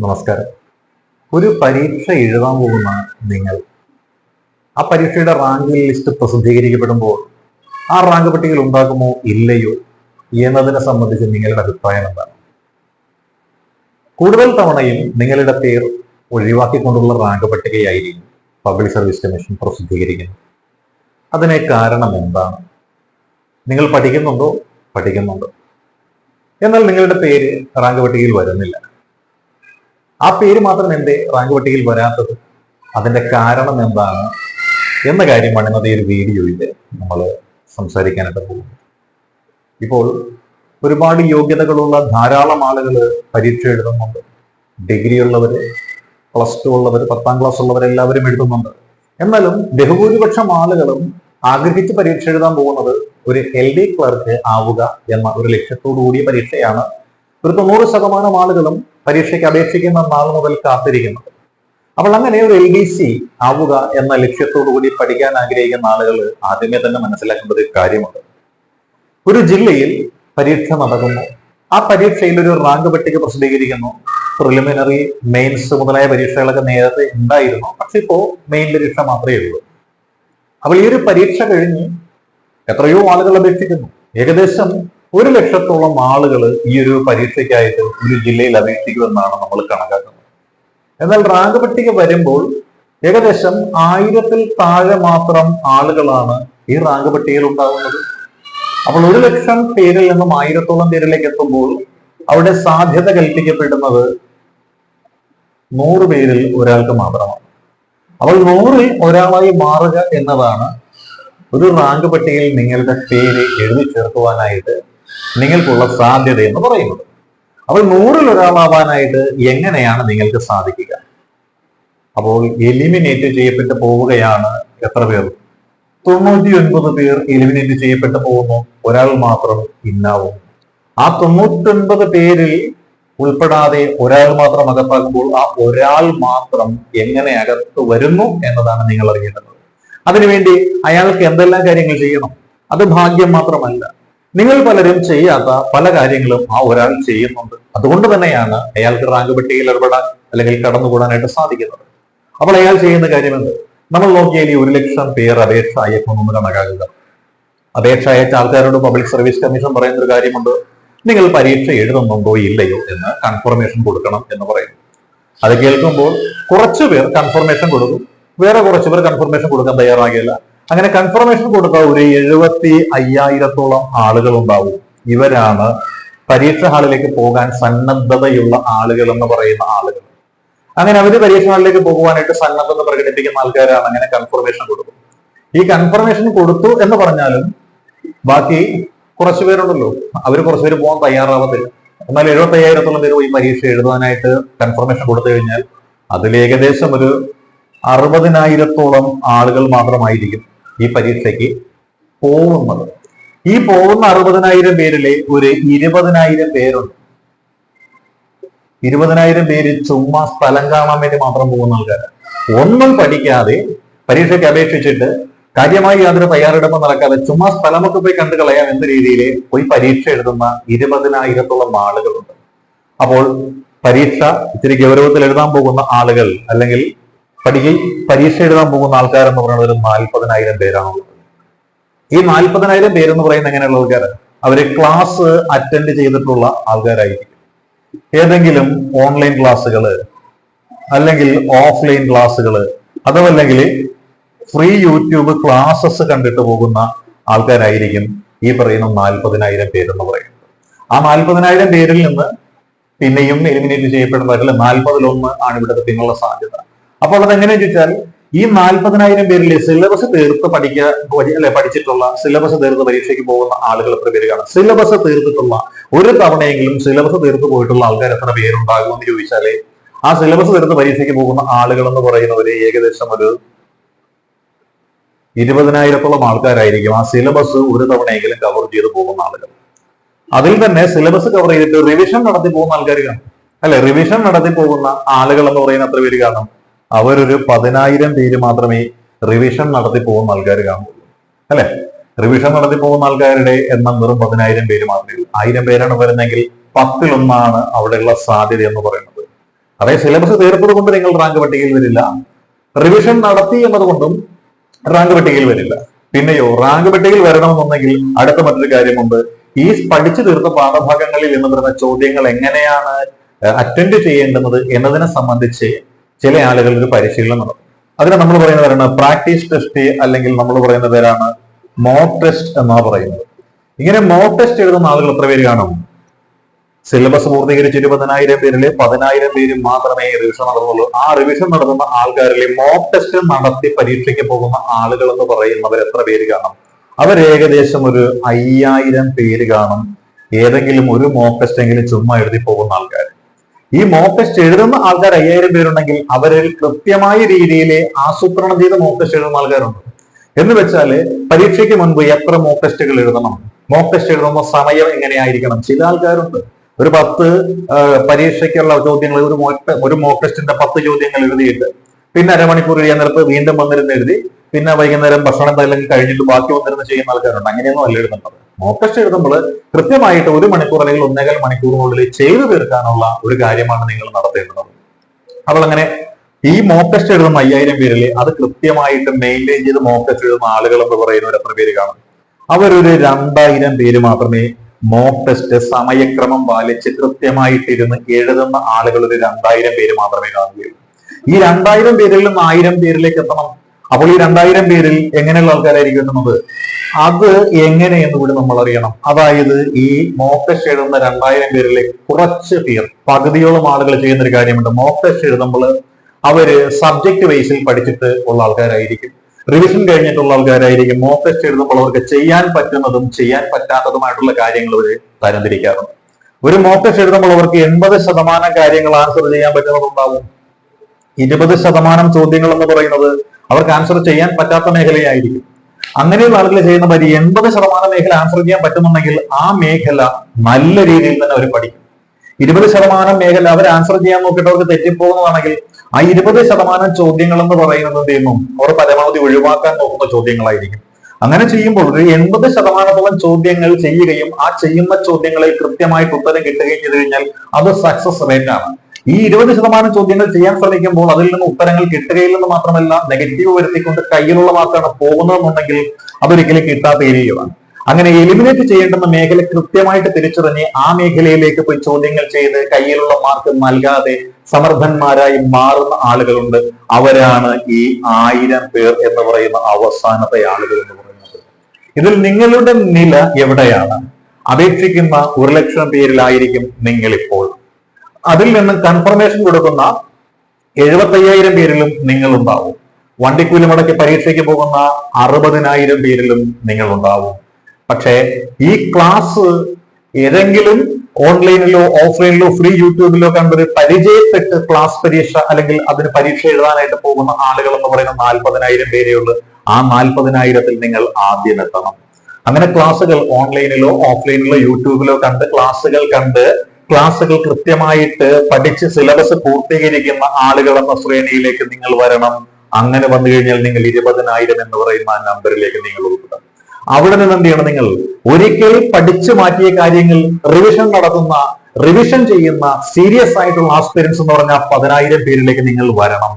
നമസ്കാരം. ഒരു പരീക്ഷ എഴുതാൻ പോകുന്ന നിങ്ങൾ ആ പരീക്ഷയുടെ റാങ്ക് ലിസ്റ്റ് പ്രസിദ്ധീകരിക്കപ്പെടുമ്പോൾ ആ റാങ്ക് പട്ടികയിൽ ഉണ്ടാകുമോ ഇല്ലയോ എന്നതിനെ സംബന്ധിച്ച് നിങ്ങളുടെ അഭിപ്രായം എന്താണ്? കൂടുതൽ തവണയും നിങ്ങളുടെ പേർ ഒഴിവാക്കിക്കൊണ്ടുള്ള റാങ്ക് പട്ടികയായിരിക്കും പബ്ലിക് സർവീസ് കമ്മീഷൻ പ്രസിദ്ധീകരിക്കുന്നത്. അതിനെ കാരണം എന്താണ്? നിങ്ങൾ പഠിക്കുന്നുണ്ടോ? പഠിക്കുന്നുണ്ടോ. എന്നാൽ നിങ്ങളുടെ പേര് റാങ്ക് പട്ടികയിൽ വരുന്നില്ല. ആ പേര് മാത്രം എന്തേ റാങ്ക് പട്ടികയിൽ വരാത്തത് അതിന്റെ കാരണം എന്താണ് എന്ന കാര്യമാണ് ഇന്നത്തെ ഒരു വീഡിയോയിൽ നമ്മൾ സംസാരിക്കാനായിട്ട് പോകുന്നത്. ഇപ്പോൾ ഒരുപാട് യോഗ്യതകളുള്ള ധാരാളം ആളുകൾ പരീക്ഷ എഴുതുന്നുണ്ട്. ഡിഗ്രി ഉള്ളവര് പ്ലസ് ടു ഉള്ളവർ പത്താം ക്ലാസ് ഉള്ളവർ എല്ലാവരും എഴുതുന്നുണ്ട്. എന്നാലും ബഹുഭൂരിപക്ഷം ആളുകളും ആഗ്രഹിച്ച് പരീക്ഷ എഴുതാൻ പോകുന്നത് ഒരു എൽ ഡി ക്ലർക്ക് ആവുക എന്ന ഒരു ലക്ഷ്യത്തോടു കൂടിയ പരീക്ഷയാണ് ഒരു തൊണ്ണൂറ് ശതമാനം ആളുകളും പരീക്ഷയ്ക്ക് അപേക്ഷിക്കുന്ന നാൾ മുതൽ കാത്തിരിക്കുന്നത്. അപ്പോൾ അങ്ങനെ ഒരു എൽ ഡി സി ആവുക എന്ന ലക്ഷ്യത്തോടു കൂടി പഠിക്കാൻ ആഗ്രഹിക്കുന്ന ആളുകൾ ആദ്യമേ തന്നെ മനസ്സിലാക്കേണ്ട ഒരു കാര്യമുണ്ട്. ഒരു ജില്ലയിൽ പരീക്ഷ നടക്കുന്നു. ആ പരീക്ഷയിൽ ഒരു റാങ്ക് പട്ടിക പ്രസിദ്ധീകരിക്കുന്നു. പ്രിലിമിനറി മെയിൻസ് മുതലായ പരീക്ഷകളൊക്കെ നേരത്തെ ഉണ്ടായിരുന്നു. പക്ഷെ ഇപ്പോ മെയിൻ പരീക്ഷ മാത്രമേ ഉള്ളൂ. അപ്പോൾ ഈ ഒരു പരീക്ഷ കഴിഞ്ഞ് എത്രയോ ആളുകൾ അപേക്ഷിക്കുന്നു. ഏകദേശം ഒരു ലക്ഷത്തോളം ആളുകൾ ഈ ഒരു പരീക്ഷയ്ക്കായിട്ട് ഒരു ജില്ലയിൽ അപേക്ഷിക്കുമെന്നാണ് നമ്മൾ കണക്കാക്കുന്നത്. എന്നാൽ റാങ്ക് പട്ടിക വരുമ്പോൾ ഏകദേശം ആയിരത്തിൽ താഴെ മാത്രം ആളുകളാണ് ഈ റാങ്ക് പട്ടികയിൽ ഉണ്ടാകുന്നത്. അപ്പോൾ ഒരു ലക്ഷം പേരിൽ നിന്നും ആയിരത്തോളം പേരിലേക്ക് എത്തുമ്പോൾ അവിടെ സാധ്യത കൽപ്പിക്കപ്പെടുന്നത് നൂറ് പേരിൽ ഒരാൾക്ക് മാത്രമാണ്. അപ്പോൾ നൂറിൽ ഒരാളായി മാറുക എന്നതാണ് ഒരു റാങ്ക് പട്ടികയിൽ നിങ്ങളുടെ പേര് എഴുതി ചേർക്കുവാനായിട്ട് നിങ്ങൾക്കുള്ള സാധ്യത എന്ന് പറയുന്നത്. അപ്പോൾ നൂറിൽ ഒരാളാവാനായിട്ട് എങ്ങനെയാണ് നിങ്ങൾക്ക് സാധിക്കുക? അപ്പോൾ എലിമിനേറ്റ് ചെയ്യപ്പെട്ട് പോവുകയാണ് എത്ര പേർ? തൊണ്ണൂറ്റി ഒൻപത് പേർ എലിമിനേറ്റ് ചെയ്യപ്പെട്ട് പോകുന്നു. ഒരാൾ മാത്രം ഇന്നാവും. ആ തൊണ്ണൂറ്റി ഒൻപത് പേരിൽ ഉൾപ്പെടാതെ ഒരാൾ മാത്രം അകത്താകുമ്പോൾ ആ ഒരാൾ മാത്രം എങ്ങനെ അകത്ത് വരുന്നു എന്നതാണ് നിങ്ങൾ അറിയേണ്ടത് അതിനുവേണ്ടി അയാൾക്ക് എന്തെല്ലാം കാര്യങ്ങൾ ചെയ്യണം? അത് ഭാഗ്യം മാത്രമല്ല. നിങ്ങൾ പലരും ചെയ്യാത്ത പല കാര്യങ്ങളും ആ ഒരാൾ ചെയ്യുന്നുണ്ട്. അതുകൊണ്ട് തന്നെയാണ് അയാൾക്ക് റാങ്ക് പട്ടികയിൽ ഇടപെടാൻ അല്ലെങ്കിൽ കടന്നുകൂടാനായിട്ട് സാധിക്കുന്നത്. അപ്പോൾ അയാൾ ചെയ്യുന്ന കാര്യം എന്ത്? നമ്മൾ നോക്കിയാൽ ഈ ഒരു ലക്ഷം പേർ അപേക്ഷ അയക്കുന്നു കണക്കാക്കുക അപേക്ഷ അയച്ച ആൾക്കാരോട് പബ്ലിക് സർവീസ് കമ്മീഷൻ പറയുന്ന ഒരു കാര്യമുണ്ട്. നിങ്ങൾ പരീക്ഷ എഴുതുന്നുണ്ടോ ഇല്ലയോ എന്ന് കൺഫർമേഷൻ കൊടുക്കണം എന്ന് പറയുന്നു. അത് കേൾക്കുമ്പോൾ കുറച്ചു പേർ കൺഫർമേഷൻ കൊടുക്കും. വേറെ കുറച്ചു പേർ കൺഫർമേഷൻ കൊടുക്കാൻ തയ്യാറാകില്ല അങ്ങനെ കൺഫർമേഷൻ കൊടുത്ത ഒരു എഴുപത്തി അയ്യായിരത്തോളം ആളുകൾ ഉണ്ടാവും ഇവരാണ് പരീക്ഷ ഹാളിലേക്ക് പോകാൻ സന്നദ്ധതയുള്ള ആളുകൾ എന്ന് പറയുന്ന ആളുകൾ. അങ്ങനെ അവർ പരീക്ഷ ഹാളിലേക്ക് പോകുവാനായിട്ട് സന്നദ്ധത പ്രകടിപ്പിക്കുന്ന ആൾക്കാരാണ് അങ്ങനെ കൺഫർമേഷൻ കൊടുക്കും ഈ കൺഫർമേഷൻ കൊടുത്തു എന്ന് പറഞ്ഞാലും ബാക്കി കുറച്ചു പേരുണ്ടല്ലോ. അവർ കുറച്ചു പേര് പോകാൻ തയ്യാറാവത്തില്ല. എന്നാൽ എഴുപത്തി അയ്യായിരത്തോളം പേര് ഈ പരീക്ഷ എഴുതാനായിട്ട് കൺഫർമേഷൻ കൊടുത്തു കഴിഞ്ഞാൽ അതിൽ ഏകദേശം ഒരു അറുപതിനായിരത്തോളം ആളുകൾ മാത്രമായിരിക്കും. ഈ പരീക്ഷയ്ക്ക് പോകുന്നത്. ഈ പോകുന്ന അറുപതിനായിരം പേരിലെ ഒരു ഇരുപതിനായിരം പേരുണ്ട്. ഇരുപതിനായിരം പേര് ചുമ്മാ സ്ഥലം കാണാൻ വേണ്ടി മാത്രം പോകുന്ന ആൾക്കാരാണ് ഒന്നും പഠിക്കാതെ പരീക്ഷയ്ക്ക് അപേക്ഷിച്ചിട്ട് കാര്യമായി യാതൊരു തയ്യാറെടുപ്പ് നടക്കാതെ ചുമ്മാ സ്ഥലമൊക്കെ പോയി കണ്ടു കളയാം എന്ന രീതിയിൽ പോയി പരീക്ഷ എഴുതുന്ന ഇരുപതിനായിരത്തോളം ആളുകളുണ്ട്. അപ്പോൾ പരീക്ഷ ഇത്തിരി ഗൗരവത്തിൽ എഴുതാൻ പോകുന്ന ആളുകൾ അല്ലെങ്കിൽ പഠിക്ക പരീക്ഷ എഴുതാൻ പോകുന്ന ആൾക്കാരെന്ന് പറയുന്നത് ഒരു നാൽപ്പതിനായിരം പേരാണുള്ളത് ഈ നാൽപ്പതിനായിരം പേരെന്ന് പറയുന്ന എങ്ങനെയുള്ള ആൾക്കാർ അവർ ക്ലാസ് അറ്റൻഡ് ചെയ്തിട്ടുള്ള ആൾക്കാരായിരിക്കും. ഏതെങ്കിലും ഓൺലൈൻ ക്ലാസ്സുകൾ അല്ലെങ്കിൽ ഓഫ്ലൈൻ ക്ലാസ്സുകൾ അതുമല്ലെങ്കിൽ ഫ്രീ യൂട്യൂബ് ക്ലാസ്സസ് കണ്ടിട്ട് പോകുന്ന ആൾക്കാരായിരിക്കും ഈ പറയുന്ന നാൽപ്പതിനായിരം പേരെന്ന് പറയുന്നത്. ആ നാൽപ്പതിനായിരം പേരിൽ നിന്ന് പിന്നെയും എലിമിനേറ്റ് ചെയ്യപ്പെടുന്നവരിൽ നാൽപ്പതിലൊന്ന് ആണ് ഇവിടുത്തെ പിന്നുള്ള സാധ്യത. അപ്പോൾ അത് എങ്ങനെയാ ചോദിച്ചാൽ ഈ നാൽപ്പതിനായിരം പേരിൽ സിലബസ് തീർത്ത് പഠിക്കുക അല്ലെ പഠിച്ചിട്ടുള്ള സിലബസ് തീർത്ത് പരീക്ഷയ്ക്ക് പോകുന്ന ആളുകൾ എത്ര പേര് കാണും? സിലബസ് തീർത്തിട്ടുള്ള ഒരു തവണയെങ്കിലും സിലബസ് തീർത്ത് പോയിട്ടുള്ള ആൾക്കാർ എത്ര പേരുണ്ടാകും എന്ന് ചോദിച്ചാൽ ആ സിലബസ് തീർത്ത് പരീക്ഷയ്ക്ക് പോകുന്ന ആളുകൾ എന്ന് പറയുന്നവര് ഏകദേശം ഒരു ഇരുപതിനായിരത്തോളം ആൾക്കാരായിരിക്കും ആ സിലബസ് ഒരു തവണയെങ്കിലും കവർ ചെയ്ത് പോകുന്ന ആളുകൾ. അതിൽ തന്നെ സിലബസ് കവർ ചെയ്തിട്ട് റിവിഷൻ നടത്തി പോകുന്ന ആൾക്കാർ കാണും. അല്ലെ റിവിഷൻ നടത്തി പോകുന്ന ആളുകൾ എന്ന് പറയുന്ന അത്ര പേര് കാണും? അവരൊരു പതിനായിരം പേര് മാത്രമേ റിവിഷൻ നടത്തി പോകുന്ന ആൾക്കാർ കാണുള്ളൂ അല്ലെ? റിവിഷൻ നടത്തി പോകുന്ന ആൾക്കാരുടെ എണ്ണം വെറും പതിനായിരം പേര് മാത്രമേ ഉള്ളൂ. ആയിരം പേരാണ് വരുന്നെങ്കിൽ പത്തിലൊന്നാണ് അവിടെയുള്ള സാധ്യത എന്ന് പറയുന്നത്. അതായത് സിലബസ് തീർത്തത് കൊണ്ട് നിങ്ങൾ റാങ്ക് പട്ടികയിൽ വരില്ല. റിവിഷൻ നടത്തി എന്നതുകൊണ്ടും റാങ്ക് പട്ടികയിൽ വരില്ല. പിന്നെയോ റാങ്ക് പട്ടികയിൽ വരണമെന്നുണ്ടെങ്കിൽ അടുത്ത മറ്റൊരു കാര്യമുണ്ട്. ഈ പഠിച്ചു തീർത്ത പാഠഭാഗങ്ങളിൽ നിന്ന് വരുന്ന ചോദ്യങ്ങൾ എങ്ങനെയാണ് അറ്റൻഡ് ചെയ്യേണ്ടുന്നത് എന്നതിനെ സംബന്ധിച്ച് ചില ആളുകൾ ഒരു പരിശീലനം നടത്തും. അതിന് നമ്മൾ പറയുന്ന പേരാണ് പ്രാക്ടീസ് ടെസ്റ്റ് അല്ലെങ്കിൽ നമ്മൾ പറയുന്ന പേരാണ് മോക്ക് ടെസ്റ്റ് എന്നാണ് പറയുന്നത്. ഇങ്ങനെ മോക്ക് ടെസ്റ്റ് എഴുതുന്ന ആളുകൾ എത്ര പേര് കാണും? സിലബസ് പൂർത്തീകരിച്ച് ഇരുപതിനായിരം പേരിൽ പതിനായിരം പേര് മാത്രമേ റിവിഷൻ നടന്നുള്ളൂ ആ റിവിഷൻ നടത്തുന്ന ആൾക്കാരിലെ മോക്ക് ടെസ്റ്റ് നടത്തി പരീക്ഷയ്ക്ക് പോകുന്ന ആളുകൾ എന്ന് പറയുന്നവർ എത്ര പേര് കാണും? അവർ ഏകദേശം ഒരു അയ്യായിരം പേര് കാണും. ഏതെങ്കിലും ഒരു മോക്ക് ടെസ്റ്റ് എങ്കിലും ചുമ്മാ എഴുതി പോകുന്ന ആൾക്കാർ ഈ മോക്ക് ടെസ്റ്റ് എഴുതുന്ന ആൾക്കാർ അയ്യായിരം പേരുണ്ടെങ്കിൽ അവരിൽ കൃത്യമായ രീതിയിൽ ആസൂത്രണം ചെയ്ത് മോക്ക് ടെസ്റ്റ് എഴുതുന്ന ആൾക്കാരുണ്ട്. എന്ന് വെച്ചാൽ പരീക്ഷയ്ക്ക് മുൻപ് എത്ര മോക്ക് ടെസ്റ്റുകൾ എഴുതണം? മോക്ക് ടെസ്റ്റ് എഴുതുന്ന സമയം എങ്ങനെയായിരിക്കണം? ചില ആൾക്കാരുണ്ട്. ഒരു പത്ത് പരീക്ഷയ്ക്കുള്ള ചോദ്യങ്ങൾ ഒരു ഒരു മോക്ക് ടെസ്റ്റിന്റെ പത്ത് ചോദ്യങ്ങൾ എഴുതിയിട്ട് പിന്നെ അരമണിക്കൂർ കഴിയാൻ വീണ്ടും വന്നിരുന്ന് എഴുതി പിന്നെ വൈകുന്നേരം ഭക്ഷണം എന്തെങ്കിലും കഴിഞ്ഞിട്ട് ബാക്കി വന്നിരുന്ന് ചെയ്യുന്ന ആൾക്കാരുണ്ട്. അങ്ങനെയൊന്നും അല്ല എഴുതുന്നത് മോക്ക് ടെസ്റ്റ് എഴുതുമ്പോൾ കൃത്യമായിട്ട് ഒരു മണിക്കൂർ അല്ലെങ്കിൽ ഒന്നേകാൽ മണിക്കൂറിനുള്ളിൽ ചെയ്തു തീർക്കാനുള്ള ഒരു കാര്യമാണ് നിങ്ങൾ നടത്തേണ്ടത്. അവൾ അങ്ങനെ ഈ മോക്ക് ടെസ്റ്റ് എഴുതുന്ന അയ്യായിരം പേരിൽ അത് കൃത്യമായിട്ട് മെയിന്റെയിൻ ചെയ്ത് മോക്ക് ടെസ്റ്റ് എഴുതുന്ന ആളുകൾ എന്ന് പറയുന്നവർ എത്ര പേര് കാണും? അവരൊരു രണ്ടായിരം പേര് മാത്രമേ മോക്ക് ടെസ്റ്റ് സമയക്രമം പാലിച്ച് കൃത്യമായിട്ടിരുന്ന് എഴുതുന്ന ആളുകൾ ഒരു രണ്ടായിരം പേര് മാത്രമേ കാണുകയുള്ളൂ. ഈ രണ്ടായിരം പേരിൽ നിന്ന് ആയിരം പേരിലേക്ക് എത്തണം. അപ്പോൾ ഈ രണ്ടായിരം പേരിൽ എങ്ങനെയുള്ള ആൾക്കാരായിരിക്കും എത്തുന്നത് അത് എങ്ങനെയെന്ന് കൂടി നമ്മൾ അറിയണം അതായത് ഈ മോക്ക് ടെസ്റ്റ് എഴുതുന്ന രണ്ടായിരം പേരിലെ കുറച്ച് പേർ പകുതിയോളം ആളുകൾ ചെയ്യുന്ന ഒരു കാര്യമുണ്ട്. മോക്ക് ടെസ്റ്റ് എഴുതുമ്പോൾ അവർ സബ്ജക്ട് വൈസിൽ പഠിച്ചിട്ട് ഉള്ള ആൾക്കാരായിരിക്കും. റിവിഷൻ കഴിഞ്ഞിട്ടുള്ള ആൾക്കാരായിരിക്കും. മോക്ക് ടെസ്റ്റ് എഴുതുമ്പോൾ അവർക്ക് ചെയ്യാൻ പറ്റുന്നതും ചെയ്യാൻ പറ്റാത്തതുമായിട്ടുള്ള കാര്യങ്ങൾ അവർ തരംതിരിക്കാറുണ്ട്. ഒരു മോക്ക് ടെസ്റ്റ് എഴുതുമ്പോൾ അവർക്ക് എൺപത് ശതമാനം കാര്യങ്ങൾ ആൻസർ ചെയ്യാൻ പറ്റുന്നതുണ്ടാവും. ഇരുപത് ശതമാനം ചോദ്യങ്ങൾ എന്ന് പറയുന്നത് അവർക്ക് ആൻസർ ചെയ്യാൻ പറ്റാത്ത മേഖലയായിരിക്കും. അങ്ങനെയുള്ള ആളുകൾ ചെയ്യുന്ന പരി എൺപത് ശതമാനം മേഖല ആൻസർ ചെയ്യാൻ പറ്റുന്നുണ്ടെങ്കിൽ ആ മേഖല നല്ല രീതിയിൽ തന്നെ അവർ പഠിക്കും. ഇരുപത് ശതമാനം മേഖല അവർ ആൻസർ ചെയ്യാൻ നോക്കിയിട്ട് അവർക്ക് തെറ്റിപ്പോകുന്നതാണെങ്കിൽ ആ ഇരുപത് ശതമാനം ചോദ്യങ്ങൾ എന്ന് പറയുന്നത് എന്ത് ചെയ്യുന്നു? അവർ പരമാവധി ഒഴിവാക്കാൻ നോക്കുന്ന ചോദ്യങ്ങളായിരിക്കും. അങ്ങനെ ചെയ്യുമ്പോൾ ഒരു എൺപത് ശതമാനത്തോളം ചോദ്യങ്ങൾ ചെയ്യുകയും ആ ചെയ്യുന്ന ചോദ്യങ്ങളിൽ കൃത്യമായിട്ട് ഉത്തരം കിട്ടുകയും ചെയ്തു കഴിഞ്ഞാൽ അത് സക്സസ് റേറ്റ് ആണ്. ഈ ഇരുപത് ശതമാനം ചോദ്യങ്ങൾ ചെയ്യാൻ ശ്രമിക്കുമ്പോൾ അതിൽ നിന്ന് ഉത്തരങ്ങൾ കിട്ടുകയില്ലെന്ന് മാത്രമല്ല നെഗറ്റീവ് വരുത്തിക്കൊണ്ട് കയ്യിലുള്ള മാർക്കാണ് പോകുന്നതെന്നുണ്ടെങ്കിൽ അതൊരിക്കലും കിട്ടാത്ത ഏരിയയാണ് അങ്ങനെ എലിമിനേറ്റ് ചെയ്യേണ്ടുന്ന മേഖല കൃത്യമായിട്ട് തിരിച്ചറിഞ്ഞ് ആ മേഖലയിലേക്ക് പോയി ചോദ്യങ്ങൾ ചെയ്ത് കയ്യിലുള്ള മാർക്ക് നൽകാതെ സമർത്ഥന്മാരായി മാറുന്ന ആളുകളുണ്ട്. അവരാണ് ഈ ആയിരം പേർ എന്ന് പറയുന്ന അവസാനത്തെ ആളുകൾ എന്ന് പറയുന്നത്. ഇതിൽ നിങ്ങളുടെ നില എവിടെയാണ്? അപേക്ഷിക്കുന്ന ഒരു ലക്ഷം പേരിലായിരിക്കും നിങ്ങൾ ഇപ്പോൾ അതിൽ നിന്ന് കൺഫർമേഷൻ കൊടുക്കുന്ന എഴുപത്തയ്യായിരം പേരിലും നിങ്ങൾ ഉണ്ടാവും വണ്ടിക്കൂലി മുടക്കി പരീക്ഷയ്ക്ക് പോകുന്ന അറുപതിനായിരം പേരിലും നിങ്ങൾ ഉണ്ടാവും പക്ഷേ ഈ ക്ലാസ് ഏതെങ്കിലും ഓൺലൈനിലോ ഓഫ്ലൈനിലോ ഫ്രീ യൂട്യൂബിലോ കണ്ടൊരു പരിചയപ്പെട്ട് ക്ലാസ് പരീക്ഷ അല്ലെങ്കിൽ അതിന് പരീക്ഷ എഴുതാനായിട്ട് പോകുന്ന ആളുകൾ എന്ന് പറയുന്ന നാൽപ്പതിനായിരം പേരേ ഉള്ളൂ. ആ നാൽപ്പതിനായിരത്തിൽ നിങ്ങൾ ആദ്യം എത്തണം. അങ്ങനെ ക്ലാസ്സുകൾ ഓൺലൈനിലോ ഓഫ്ലൈനിലോ യൂട്യൂബിലോ കണ്ട് ക്ലാസ്സുകൾ കണ്ട് ക്ലാസ്സുകൾ കൃത്യമായിട്ട് പഠിച്ച് സിലബസ് പൂർത്തീകരിക്കുന്ന ആളുകൾ എന്ന ശ്രേണിയിലേക്ക് നിങ്ങൾ വരണം. അങ്ങനെ വന്നു കഴിഞ്ഞാൽ നിങ്ങൾ ഇരുപതിനായിരം എന്ന് പറയുന്ന ആ നമ്പറിലേക്ക് നിങ്ങൾ ഉൾപ്പെടും അവിടെ നിന്ന് എന്ത് ചെയ്യണം നിങ്ങൾ? ഒരിക്കൽ പഠിച്ചു മാറ്റിയ കാര്യങ്ങൾ റിവിഷൻ നടത്തുന്ന റിവിഷൻ ചെയ്യുന്ന സീരിയസ് ആയിട്ടുള്ള ആസ്പിരൻസ് എന്ന് പറഞ്ഞാൽ പതിനായിരം പേരിലേക്ക് നിങ്ങൾ വരണം.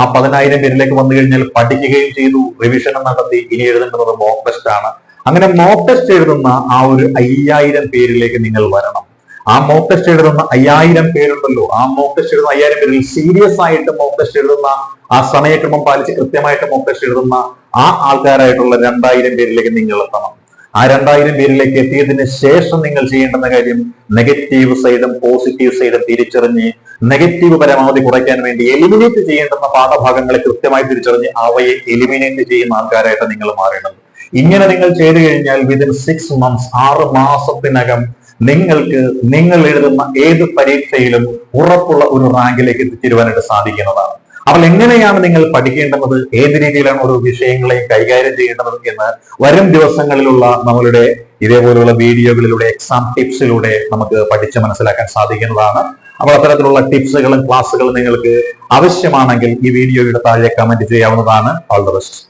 ആ പതിനായിരം പേരിലേക്ക് വന്നു കഴിഞ്ഞാൽ പഠിക്കുകയും ചെയ്തു റിവിഷൻ നടത്തി ഇനി എഴുതേണ്ടത് മോക്ക് ടെസ്റ്റ് ആണ്. അങ്ങനെ മോക്ക് ടെസ്റ്റ് എഴുതുന്ന ആ ഒരു അയ്യായിരം പേരിലേക്ക് നിങ്ങൾ വരണം. ആ മോക്ക് ടെസ്റ്റ് എഴുതുന്ന അയ്യായിരം പേരുണ്ടല്ലോ. ആ മോക്ക് ടെസ്റ്റ് എഴുതുന്ന അയ്യായിരം പേരിൽ സീരിയസ് ആയിട്ട് മോക്ക് ടെസ്റ്റ് എഴുതുന്ന ആ സമയക്രമം പാലിച്ച് കൃത്യമായിട്ട് മോക്ക് ടെസ്റ്റ് എഴുതുന്ന ആ ആൾക്കാരായിട്ടുള്ള രണ്ടായിരം പേരിലേക്ക് നിങ്ങൾ എത്തണം. ആ രണ്ടായിരം പേരിലേക്ക് എത്തിയതിന് ശേഷം നിങ്ങൾ ചെയ്യേണ്ടുന്ന കാര്യം നെഗറ്റീവ് സൈഡും പോസിറ്റീവ് സൈഡും തിരിച്ചറിഞ്ഞ് നെഗറ്റീവ് പരമാവധി കുറയ്ക്കാൻ വേണ്ടി എലിമിനേറ്റ് ചെയ്യേണ്ടുന്ന പാഠഭാഗങ്ങളെ കൃത്യമായി തിരിച്ചറിഞ്ഞ് അവയെ എലിമിനേറ്റ് ചെയ്യുന്ന ആൾക്കാരായിട്ട് നിങ്ങൾ മാറേണ്ടത്. ഇങ്ങനെ നിങ്ങൾ ചെയ്തു കഴിഞ്ഞാൽ വിതിൻ സിക്സ് മന്ത്സ് ആറ് മാസത്തിനകം നിങ്ങൾക്ക് നിങ്ങൾ എഴുതുന്ന ഏത് പരീക്ഷയിലും ഉറപ്പുള്ള ഒരു റാങ്കിലേക്ക് എത്തിച്ചേരുവാനായിട്ട് സാധിക്കുന്നതാണ്. അപ്പോൾ എങ്ങനെയാണ് നിങ്ങൾ പഠിക്കേണ്ടത് ഏത് രീതിയിലാണ് ഓരോ വിഷയങ്ങളെയും കൈകാര്യം ചെയ്യേണ്ടത് എന്ന് വരും ദിവസങ്ങളിലുള്ള നമ്മളുടെ ഇതേപോലെയുള്ള വീഡിയോകളിലൂടെ എക്സാം ടിപ്സിലൂടെ നമുക്ക് പഠിച്ച് മനസ്സിലാക്കാൻ സാധിക്കുന്നതാണ്. അപ്പോൾ അത്തരത്തിലുള്ള ടിപ്സുകളും ക്ലാസ്സുകളും നിങ്ങൾക്ക് ആവശ്യമാണെങ്കിൽ ഈ വീഡിയോയുടെ താഴെ കമന്റ് ചെയ്യാവുന്നതാണ്. All the best